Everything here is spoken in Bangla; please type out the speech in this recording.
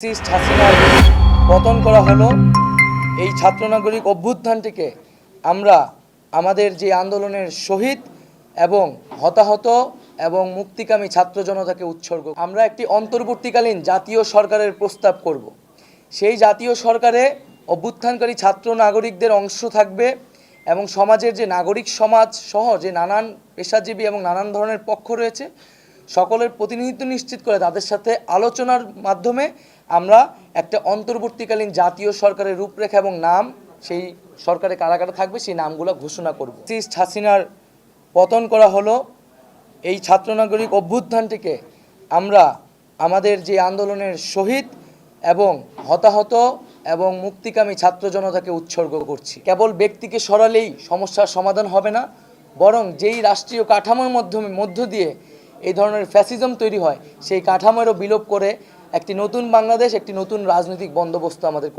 হাসিনার পতন করা হলো। এই ছাত্র নাগরিক অভ্যুত্থানটিকে আমরা আমাদের যে আন্দোলনের শহীদ এবং হতাহত এবং মুক্তিকামী ছাত্র জনতাকে উৎসর্গ আমরা একটি অন্তর্বর্তীকালীন জাতীয় সরকারের প্রস্তাব করব। সেই জাতীয় সরকারে অভ্যুত্থানকারী ছাত্র নাগরিকদের অংশ থাকবে এবং সমাজের যে নাগরিক সমাজ সহ যে নানান পেশাজীবী এবং নানান ধরনের পক্ষ রয়েছে সকলের প্রতিনিধিত্ব নিশ্চিত করে তাদের সাথে আলোচনার মাধ্যমে আমরা একটা অন্তর্বর্তীকালীন জাতীয় সরকারের রূপরেখা এবং নাম, সেই সরকারে কারা কারা থাকবে, সেই নামগুলো ঘোষণা করব। ফ্যাসিস্ট হাসিনার পতন করা হলো। এই ছাত্র নাগরিক অভ্যুত্থানটিকে আমরা আমাদের যে আন্দোলনের শহীদ এবং হতাহত এবং মুক্তিকামী ছাত্র জনতাকে উৎসর্গ করছি। কেবল ব্যক্তিকে সরালেই সমস্যার সমাধান হবে না, বরং যেই রাষ্ট্রীয় কাঠামোর মাধ্যমে, মধ্য দিয়ে এই ধরনের ফ্যাসিজম তৈরি হয়, সেই কাঠামোরও বিলোপ করে একটি নতুন বাংলাদেশ, একটি নতুন রাজনৈতিক বন্দোবস্ত আমাদের।